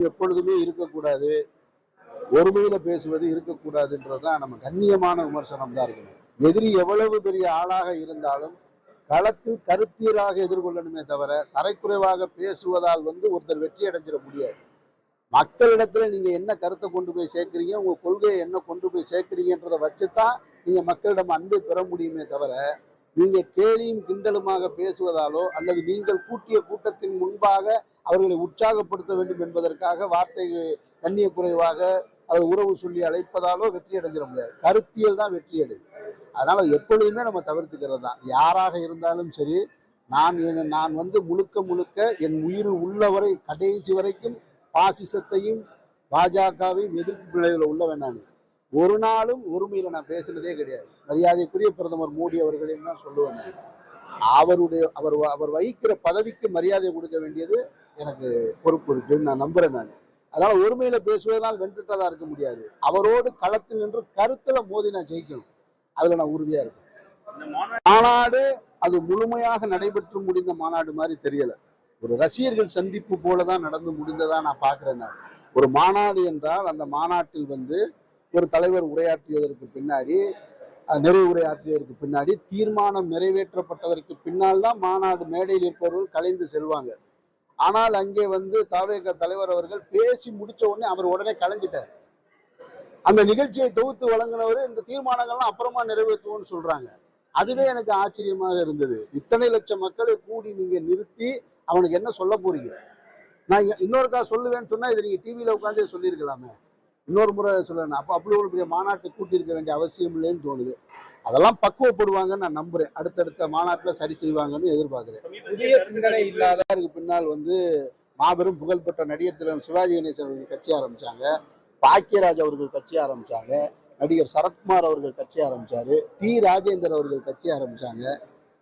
எப்பொழுதுமே இருக்கக்கூடாது. ஒருமையில பேசுவது இருக்கக்கூடாதுன்றதுதான் நம்ம கண்ணியமான விமர்சனம் தான் இருக்கணும். எதிரி எவ்வளவு பெரிய ஆளாக இருந்தாலும் களத்தில் கருத்தீராக எதிர்கொள்ளணுமே தவிர தரைக்குறைவாக பேசுவதால் வந்து ஒருத்தர் வெற்றி அடைஞ்சிட முடியாது. மக்களிடத்துல நீங்க என்ன கருத்தை கொண்டு போய் சேர்க்குறீங்க உங்க கொள்கையை என்ன கொண்டு போய் சேர்க்கிறீங்கன்றதை வச்சுதான் நீங்க மக்களிடம் அன்பை பெற முடியுமே தவிர நீங்கள் கேலியும் கிண்டலுமாக பேசுவதாலோ அல்லது நீங்கள் கூட்டிய கூட்டத்தின் முன்பாக அவர்களை உற்சாகப்படுத்த வேண்டும் என்பதற்காக வார்த்தை கண்ணிய குறைவாக அது உறவு சொல்லி அழைப்பதாலோ வெற்றி அடைஞ்சிட முடியாது. கருத்தியல் தான் வெற்றி அடையும் அதனால் எப்பொழுதுமே நம்ம தவிர்த்துக்கிறது தான். யாராக இருந்தாலும் சரி நான் நான் வந்து முழுக்க முழுக்க என் உயிர் உள்ளவரை கடைசி வரைக்கும் பாசிசத்தையும் பாஜகவையும் எதிர்ப்பு நிலையில் உள்ளவன் நான் ஒரு நாளும் ஒருமையில நான் பேசினதே கிடையாது. மரியாதைக்குரிய பிரதமர் மோடி அவர்களையும் தான் சொல்லுவேன் அவருடைய அவர் அவர் வகிக்கிற பதவிக்கு மரியாதை கொடுக்க வேண்டியது எனக்கு பொறுப்பு இருக்குன்னு நான் நம்புறேன் நான். அதனால ஒருமையில பேசுவதனால் வென்றுட்டதா இருக்க முடியாது. அவரோடு களத்தில் நின்று கருத்துல மோதி நான் ஜெயிக்கணும். அதுல நான் உறுதியா இருக்கேன். மாநாடு அது முழுமையாக நடைபெற்று முடிந்த மாநாடு மாதிரி தெரியல. ஒரு ரசிகர்கள் சந்திப்பு போலதான் நடந்து முடிந்ததா நான் பாக்குறேன் நான். ஒரு மாநாடு என்றால் அந்த மாநாட்டில் வந்து ஒரு தலைவர் உரையாற்றியதற்கு பின்னாடி நிறைவு உரையாற்றியதற்கு பின்னாடி தீர்மானம் நிறைவேற்றப்பட்டதற்கு பின்னால் தான் மாநாடு மேடையில் இருப்பவர்கள் கலைந்து செல்வாங்க. ஆனால் அங்கே வந்து தாவேக தலைவர் அவர்கள் பேசி முடிச்ச உடனே அவர் உடனே கலைஞ்சிட்டார். அந்த நிகழ்ச்சியை தொகுத்து வழங்கினவர் இந்த தீர்மானங்கள்லாம் அப்புறமா நிறைவேற்றுவோம்னு சொல்றாங்க. அதுவே எனக்கு ஆச்சரியமாக இருந்தது. இத்தனை லட்சம் மக்களை கூடி நீங்க நிறுத்தி அவனுக்கு என்ன சொல்ல போறீங்க? நான் இன்னொருக்கா சொல்லுவேன்னு சொன்னா இதை நீங்க டிவியில உட்காந்தே சொல்லியிருக்கலாமே. இன்னொரு முறை சொல்லணும் அப்போ அப்படி ஒரு பெரிய மாநாட்டை கூட்டியிருக்க வேண்டிய அவசியம் இல்லைன்னு தோணுது. அதெல்லாம் பக்குவப்படுவாங்கன்னு நான் நம்புறேன். அடுத்தடுத்த மாநாட்டில் சரி செய்வாங்கன்னு எதிர்பார்க்கிறேன். புதிய சிந்தனை இல்லாத பின்னால் வந்து மாபெரும் புகழ்பெற்ற நடிகர் திலகம் சிவாஜி கணேசன் அவர்கள் கட்சி ஆரம்பிச்சாங்க. பாக்கியராஜ் அவர்கள் கட்சி ஆரம்பிச்சாங்க. நடிகர் சரத்குமார் அவர்கள் கட்சி ஆரம்பிச்சாரு. டி ராஜேந்தர் அவர்கள் கட்சி ஆரம்பிச்சாங்க.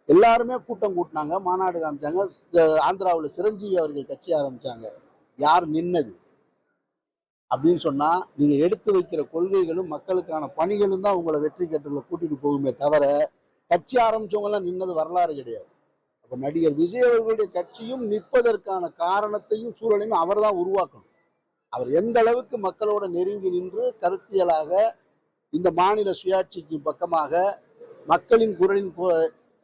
எல்லாருமே கூட்டம் கூட்டினாங்க மாநாடு காமிச்சாங்க. ஆந்திராவுல சிரஞ்சீவி அவர்கள் கட்சி ஆரம்பிச்சாங்க. யார் நின்னது? அப்படின்னு சொன்னால் நீங்கள் எடுத்து வைக்கிற கொள்கைகளும் மக்களுக்கான பணிகளும் தான் உங்களை வெற்றி கட்டுல கூட்டிகிட்டு போகுமே தவிர கட்சி ஆரம்பித்தவங்களாம் நின்னது வரலாறு கிடையாது. அப்போ நடிகர் விஜய் அவர்களுடைய கட்சியும் நிற்பதற்கான காரணத்தையும் சூழலையும் அவர் தான் உருவாக்கணும். அவர் எந்த அளவுக்கு மக்களோட நெருங்கி நின்று கருத்தியலாக இந்த மாநில சுயாட்சிக்கு பக்கமாக மக்களின் குரலின்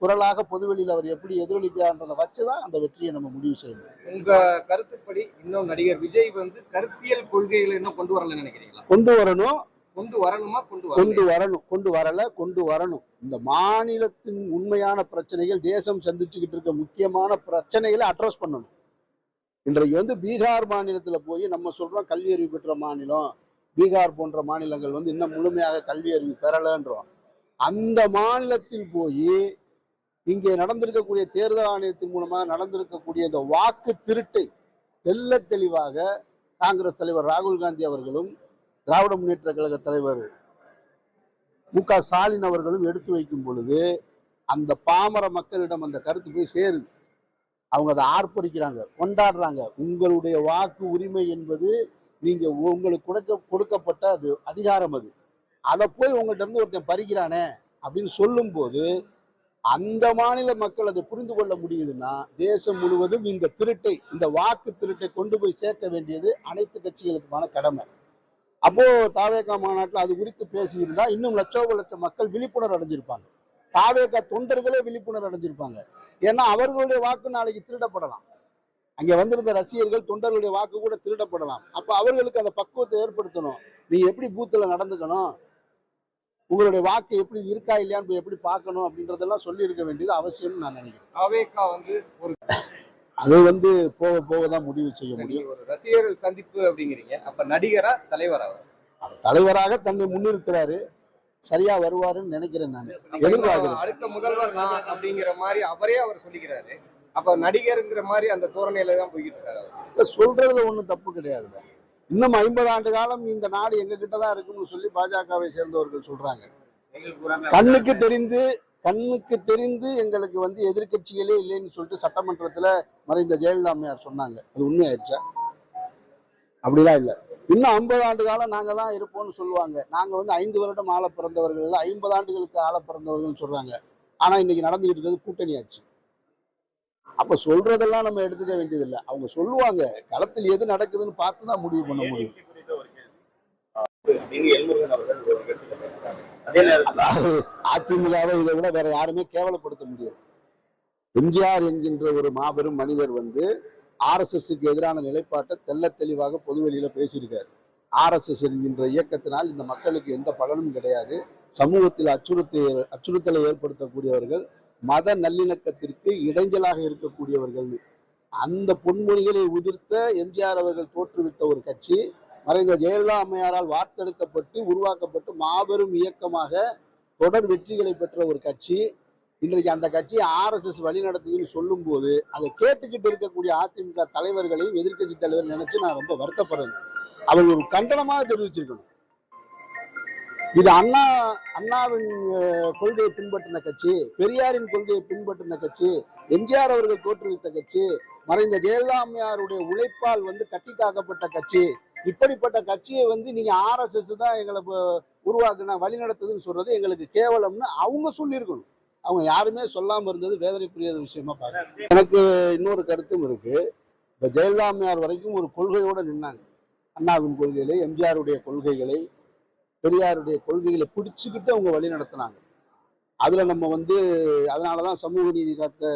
குரலாக பொதுவெளியில் அவர் எப்படி எதிரொலிக்கிறார்ன்றதை வச்சுதான் அந்த வெற்றியை நம்ம முடிவு செய்யணும். உங்க கருத்துப்படி இன்னும் நடிகர் விஜய் வந்து கருத்தியல் கொள்கைகளை இன்னும் கொண்டு வரலன்னு நினைக்கிறீங்களா? கொண்டு வரணும். கொண்டு வரணுமா கொண்டு கொண்டு வரணும். வரணும் கொண்டு வரல கொண்டு வரணும். இந்த மாநிலத்தின் உண்மையான பிரச்சனைகள் தேசம் சந்திச்சுக்கிட்டு இருக்க முக்கியமான பிரச்சனைகளை அட்ரஸ் பண்ணணும். இன்றைக்கு வந்து பீகார் மாநிலத்துல போய் நம்ம சொல்றோம் கல்வி அறிவு பெற்ற மாநிலம். பீகார் போன்ற மாநிலங்கள் வந்து இன்னும் முழுமையாக கல்வி அறிவு பெறலன்றோம். அந்த மாநிலத்தில் போய் இங்கே நடந்திருக்கக்கூடிய தேர்தல் ஆணையத்தின் மூலமாக நடந்திருக்கக்கூடிய இந்த வாக்கு திருட்டை தெல்ல தெளிவாக காங்கிரஸ் தலைவர் ராகுல் காந்தி அவர்களும் திராவிட முன்னேற்ற கழக தலைவர் மு க ஸ்டாலின் அவர்களும் எடுத்து வைக்கும் பொழுது அந்த பாமர மக்களிடம் அந்த கருத்து போய் சேருது. அவங்க அதை ஆர்ப்பரிக்கிறாங்க கொண்டாடுறாங்க. உங்களுடைய வாக்கு உரிமை என்பது நீங்க உங்களுக்கு கொடுக்க கொடுக்கப்பட்ட அது அதிகாரம் அது. அதை போய் உங்கள்கிட்ட இருந்து ஒருத்தன் பறிக்கிறானே அப்படின்னு சொல்லும்போது அந்த மாநில மக்கள் அதை புரிந்து கொள்ள முடியுதுன்னா தேசம் முழுவதும் இந்த திருட்டை இந்த வாக்கு திருட்டை கொண்டு போய் சேர்க்க வேண்டியது அனைத்து கட்சிகளுக்குமான கடமை. அப்போ தாவேகா மாநாட்டில் அது குறித்து பேசியிருந்தா இன்னும் லட்சோ லட்சம் மக்கள் விழிப்புணர்வு அடைஞ்சிருப்பாங்க. தாவேகா தொண்டர்களே விழிப்புணர்வு அடைஞ்சிருப்பாங்க. ஏன்னா அவர்களுடைய வாக்கு நாளைக்கு திருடப்படலாம். அங்கே வந்திருந்த ரசிகர்கள் தொண்டர்களுடைய வாக்கு கூட திருடப்படலாம். அப்போ அவர்களுக்கு அந்த பக்குவத்தை ஏற்படுத்தணும். நீ எப்படி பூத்தில் நடந்துக்கணும்? உங்களுடைய வாக்கு எப்படி இருக்கா இல்லையான்னு எப்படி பார்க்கணும் அப்படின்றதெல்லாம் சொல்லி இருக்க வேண்டியது அவசியம்னு நான் நினைக்கிறேன். அவேகா வந்து ஒரு அது வந்து போக போக தான் முடிவு செய்ய முடியும். ஒரு ரசிகர்கள் சந்திப்பு அப்படிங்கிறீங்க. அப்ப நடிகரா தலைவரா? அவர்? அவர் தலைவராக தன்னை முன்னிறுத்துறாரு. சரியா வருவாருன்னு நினைக்கிறேன் நான். எதிர்பார்க்கிறேன். அடுத்த முதல்வர் நான் அப்படிங்கிற மாதிரி அவரே அவர் சொல்லிக்கிறாரு. அப்ப நடிகருங்கிற மாதிரி அந்த தோரணையில தான் போய்கிட்டு இருக்காரு சொல்றதுல ஒண்ணும் தப்பு கிடையாதுல்ல. இன்னும் ஐம்பது ஆண்டு காலம் இந்த நாடு எங்க கிட்ட தான் இருக்குன்னு சொல்லி பாஜகவை சேர்ந்தவர்கள் சொல்றாங்க. கண்ணுக்கு தெரிந்து கண்ணுக்கு தெரிந்து எங்களுக்கு வந்து எதிர்க்கட்சிகளே இல்லைன்னு சொல்லிட்டு சட்டமன்றத்துல மறைந்த ஜெயலலிதா அம்மையார் சொன்னாங்க. அது உண்மையாயிருச்சா அப்படிலாம் இல்லை. இன்னும் ஐம்பது ஆண்டு காலம் நாங்க தான் இருப்போம்னு சொல்லுவாங்க. நாங்க வந்து ஐந்து வருடம் ஆள பிறந்தவர்கள் ஐம்பது ஆண்டுகளுக்கு ஆள பிறந்தவர்கள் சொல்றாங்க. ஆனா இன்னைக்கு நடந்துகிட்டு இருக்கிறது கூட்டணி ஆட்சி அப்ப சொல்றதெல்லாம் நம்ம எடுத்துக்க வேண்டியதில்லை. அவங்க சொல்லுவாங்க களத்தில் எது நடக்குதுன்னு பார்த்து தான் முடிவு பண்ண முடியும். அதிமுகவை இதை விட வேற யாருமே கேவலப்படுத்த முடியாது. எம்ஜிஆர் என்கின்ற ஒரு மாபெரும் மனிதர் வந்து ஆர்எஸ்எஸ்க்கு எதிரான நிலைப்பாட்டை தெள்ள தெளிவாக பொதுவெளியில பேசியிருக்காரு. ஆர்எஸ்எஸ் என்கின்ற இயக்கத்தினால் இந்த மக்களுக்கு எந்த பலனும் கிடையாது. சமூகத்தில் அச்சுறுத்தி அச்சுறுத்தலை ஏற்படுத்தக்கூடியவர்கள் மத நல்லிணக்கத்திற்கு இடைஞ்சலாக இருக்கக்கூடியவர்கள். அந்த பொன்மொழிகளை உதிர்த்த எம்ஜிஆர் அவர்கள் தோற்றுவித்த ஒரு கட்சி மறைந்த ஜெயலலிதா அம்மையாரால் வார்த்தெடுக்கப்பட்டு உருவாக்கப்பட்டு மாபெரும் இயக்கமாக தொடர் வெற்றிகளை பெற்ற ஒரு கட்சி. இன்றைக்கு அந்த கட்சி ஆர்எஸ்எஸ் வழி நடத்துதுன்னு சொல்லும்போது அதை கேட்டுக்கிட்டு இருக்கக்கூடிய அதிமுக தலைவர்களையும் எதிர்க்கட்சி தலைவர் நினைச்சு நான் ரொம்ப வருத்தப்படுறேன். அவர்கள் ஒரு கண்டனமாக தெரிவிச்சிருக்கணும். இது அண்ணா அண்ணாவின் கொள்கையை பின்பற்றின கட்சி பெரியாரின் கொள்கையை பின்பற்றின கட்சி எம்ஜிஆர் அவர்கள் தோற்றுவித்த கட்சி மறைந்த ஜெயலலிதா அம்மையாருடைய உழைப்பால் வந்து கட்டி காக்கப்பட்ட கட்சி இப்படிப்பட்ட கட்சியை வந்து நீங்க ஆர்எஸ்எஸ் தான் எங்களை உருவாக்குனா வழி நடத்துதுன்னு சொல்றது எங்களுக்கு கேவலம்னு அவங்க சொல்லியிருக்கணும். அவங்க யாருமே சொல்லாம இருந்தது வேதனைக்குரிய விஷயமா பாருங்க. எனக்கு இன்னொரு கருத்தும் இருக்கு. இப்ப ஜெயலலிதா அம்மையார் வரைக்கும் ஒரு கொள்கையோட நின்னாங்க. அண்ணாவின் கொள்கைகளை எம்ஜிஆருடைய கொள்கைகளை பெரியாருடைய கொள்கைகளை பிடிச்சுக்கிட்டு அவங்க வழி நடத்தினாங்க. அதுல நம்ம வந்து அதனாலதான் சமூக நீதி காத்த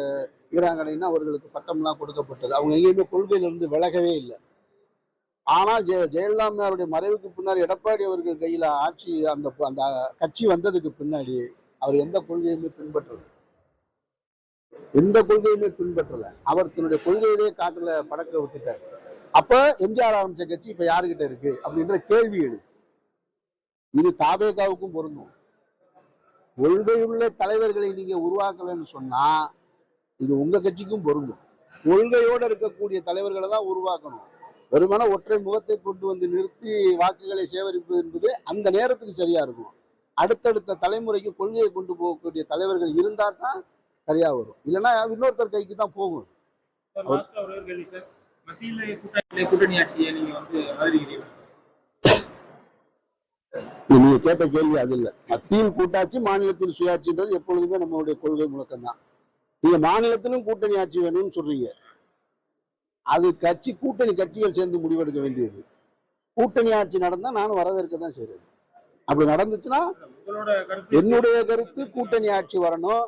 வீராங்கனைன்னா அவர்களுக்கு பட்டம்லாம் கொடுக்கப்பட்டது. அவங்க எங்கேயுமே கொள்கையிலிருந்து விலகவே இல்லை. ஆனால் ஜெய ஜெயலலிதா மறைவுக்கு பின்னாடி எடப்பாடி அவர்கள் கையில ஆட்சி அந்த அந்த கட்சி வந்ததுக்கு பின்னாடி அவர் எந்த கொள்கையுமே பின்பற்றல. எந்த கொள்கையுமே பின்பற்றல. அவர் தன்னுடைய கொள்கையிலே காட்டுல படக்க விட்டுட்டார். அப்ப எம்ஜிஆர் ஆரம்பிச்ச கட்சி இப்ப யாருக்கிட்ட இருக்கு? அப்படின்ற கேள்வி எழுது இது தாபேகாவுக்கும் பொருந்தும். கொள்கையுள்ள தலைவர்களை நீங்க உருவாக்கலைன்னு சொன்னா இது உங்க கட்சிக்கும் பொருந்தும். கொள்கையோட இருக்கக்கூடிய தலைவர்களை தான் உருவாக்கணும். வெறுமனே ஒற்றை முகத்தை கொண்டு வந்து நிறுத்தி வாக்குகளை சேகரிப்பது என்பது அந்த நேரத்துக்கு சரியா இருக்கும். அடுத்தடுத்த தலைமுறைக்கு கொள்கையை கொண்டு போகக்கூடிய தலைவர்கள் இருந்தா தான் சரியா வரும். இல்லைன்னா இன்னொருத்தர் கைக்கு தான் போகும். கூட்டணி ஆட்சியை நீங்க வந்து ஆதரிக்கிறீங்க நீங்க கேட்ட கேள்வி அது இல்லை. மத்தியில் கூட்டாட்சி மாநிலத்தில் சுயாட்சின்றது எப்பொழுதுமே நம்மளுடைய கொள்கை முழக்கம் தான் நீங்க மாநிலத்திலும் கூட்டணி ஆட்சி வேணும்னு சொல்றீங்க. அது கட்சி கூட்டணி கட்சிகள் சேர்ந்து முடிவெடுக்க வேண்டியது. கூட்டணி ஆட்சி நடந்தா நானும் வரவேற்க தான் செய்யறது அப்படி நடந்துச்சுன்னா என்னுடைய கருத்து கூட்டணி ஆட்சி வரணும்.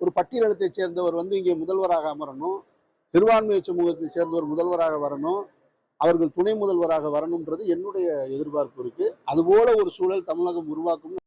ஒரு பட்டியலத்தை சேர்ந்தவர் வந்து இங்கே முதல்வராக அமரணும். சிறுபான்மை சமூகத்தை சேர்ந்தவர் முதல்வராக வரணும். அவர்கள் துணை முதல்வராக வரணுன்றது என்னுடைய எதிர்பார்ப்பு இருக்கு. அதுபோல ஒரு சூழல் தமிழகம் உருவாக்கும்